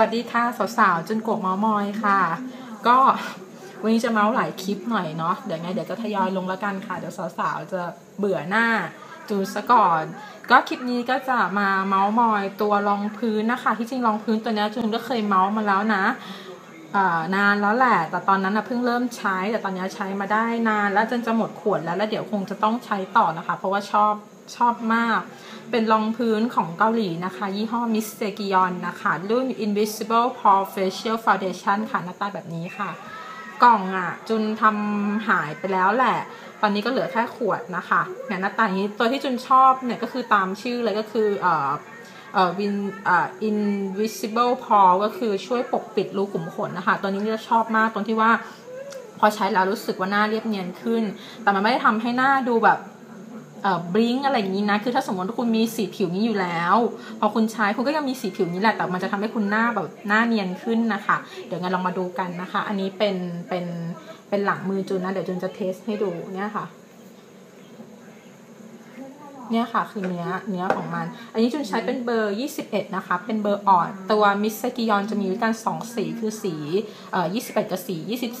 สวัสดีค่ะสาวๆจนกกเมามอยค่ะ ก็วันนี้จะเมาส์หลายคลิปหน่อยเนาะเดี๋ยวไงเดี๋ยวจะทยอยลงแล้วกันค่ะ เดี๋ยวสาวๆจะเบื่อหน้าจูซะก่อน ก็คลิปนี้ก็จะมาเมาส์มอยตัวรองพื้นนะคะ ที่จริงรองพื้นตัวนี้จูนก็เคยเมาส์มาแล้วนะ นานแล้วแหละ แต่ตอนนั้นนะเพิ่งเริ่มใช้ แต่ตอนนี้ใช้มาได้นาน แล้วจนจะหมดขวดแล้ว แล้วเดี๋ยวคงจะต้องใช้ต่อนะคะ เพราะว่าชอบชอบมาก เป็นรองพื้นของเกาหลีนะคะ ยี่ห้อ Miss s e g i o n นะคะรุ่น Invisible Pore Facial Foundation ค่ะหน้าตาแบบนี้ค่ะ กล่องอะ จุนทำหายไปแล้วแหละ ตอนนี้ก็เหลือแค่ขวดนะคะเนี่ยหน้าตานี้ตัวที่จุนชอบเนี่ยก็คือตามชื่อเลยก็คืออ่อเอ่อ วินอ่า invisible pore ก็คือช่วยปกปิดรูขุมขนนะคะ ตัวนี้จะชอบมากตรงที่ว่า พอใช้แล้วรู้สึกว่าหน้าเรียบเนียนขึ้น แต่มันไม่ได้ทำให้หน้าดูแบบเอ่อบลิงอะไรอย่างนี้นะ คือถ้าสมมติคุณมีสีผิวนี้อยู่แล้ว พอคุณใช้คุณก็ยังมีสีผิวนี้แหละ แต่มันจะทำให้คุณหน้าแบบหน้าเนียนขึ้นนะคะ เดี๋ยวงั้นลองมาดูกันนะคะ อันนี้เป็นเป็นเป็นหลังมือจุนนะ เดี๋ยวจุนจะเทสให้ดูเนี่ยค่ะ เนี่ยค่ะคือเนื้อเนื้อของมัน อันนี้จุนใช้เป็นเบอร์ 21 นะคะ เป็นเบอร์อ่อน ตัวมิสเซกิยอนจะมีด้วยกัน 2 สีคือสีเอ่อ21 กับสี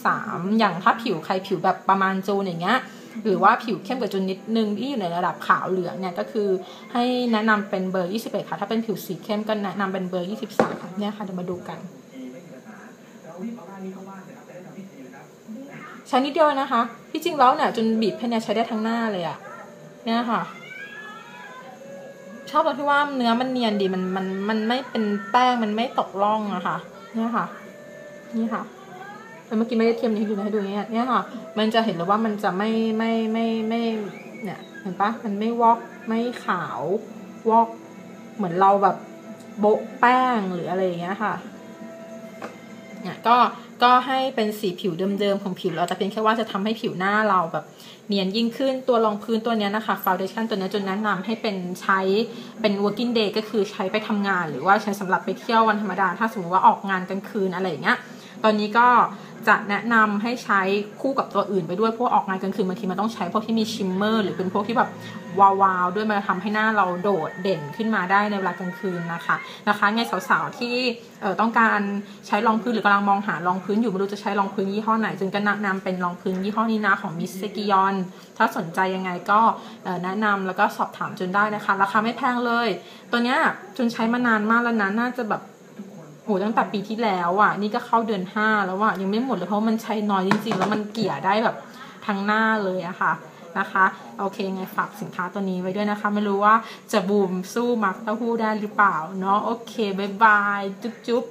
23 อย่างถ้าผิวใครผิวแบบประมาณจูนอย่างเงี้ยหรือว่าผิวเข้มกว่าจุนนิดนึงที่อยู่ในระดับขาวเหลืองเนี่ยก็คือให้แนะนำเป็นเบอร์ 21 ค่ะ ถ้าเป็นผิวสีเข้มก็แนะนำเป็นเบอร์ 23 เนี่ยค่ะเดี๋ยวมาดูกัน ใช้นิดเดียวนะคะ ที่จริงแล้วเนี่ยจุนบีบเพนเนี่ยใช้ได้ทั้งหน้าเลยอะเนี่ยค่ะ ชอบตรงที่ว่าเนื้อมันเนียนดีมันมันมันไม่เป็นแป้งมันไม่ตกร่องอะค่ะ เนี่ยค่ะ นี่ค่ะแต่เมื่อกี้ไม่ได้เทียมนี้ให้ดูนะให้ดูเนี่ยเนี่ยค่ะ มันจะเห็นเลยว่ามันจะไม่ไม่ไม่ไม่เนี่ยเห็นปะมันไม่วอกไม่ขาววอกเหมือนเราแบบโบะแป้งหรืออะไรอย่างเงี้ยค่ะ เนี่ยก็ก็ให้เป็นสีผิวเดิมๆของผิวเราแต่เพียงแค่ว่าจะทำให้ผิวหน้าเราแบบเนียนยิ่งขึ้นตัวรองพื้นตัวนี้นะคะฟาวเดชั่นตัวนี้จนแนะนำให้เป็นใช้เป็น working day ก็คือใช้ไปทำงาน หรือว่าใช้สำหรับไปเที่ยววันธรรมดา ถ้าสมมติว่าออกงานกลางคืนอะไรอย่างเงี้ยตอนนี้ก็ จะแนะนำให้ใช้คู่กับตัวอื่นไปด้วยพราะออกงานกลางคืนบางทีมันต้องใช้พวกที่มีชิมเมอร์หรือเป็นพวกที่แบบวาวๆด้วยมาทำให้หน้าเราโดดเด่นขึ้นมาได้ในเวลากลางคืนนะคะนะคะไงสาวๆที่เอ่อต้องการใช้รองพื้นหรือกำลังมองหารองพื้นอยู่ไม่รู้จะใช้รองพื้นยี่ห้อไหน จึงก็แนะนำเป็นรองพื้นยี่ห้อนี้นะของมิสเซกิยอนถ้าสนใจยังไงก็แนะนำแล้วก็สอบถามจนได้นะคะ ราคาไม่แพงเลย ตัวเนี้ยจนใช้มานานมากแล้วนะน่าจะแบบ โหตั้งแต่ปีที่แล้วอะ นี่ก็เข้าเดือนห้าแล้วอะยังไม่หมดเลยเพราะมันใช้น้อยจริง ๆ แล้วมันเกลี่ยได้แบบทั้งหน้าเลยอะค่ะนะคะโอเคไงฝากสินค้าตัวนี้ไว้ด้วยนะคะ ไม่รู้ว่าจะบูมสู้มักเต้าหู้ได้หรือเปล่าเนาะโอเคบายบายจุ๊บจุ๊บ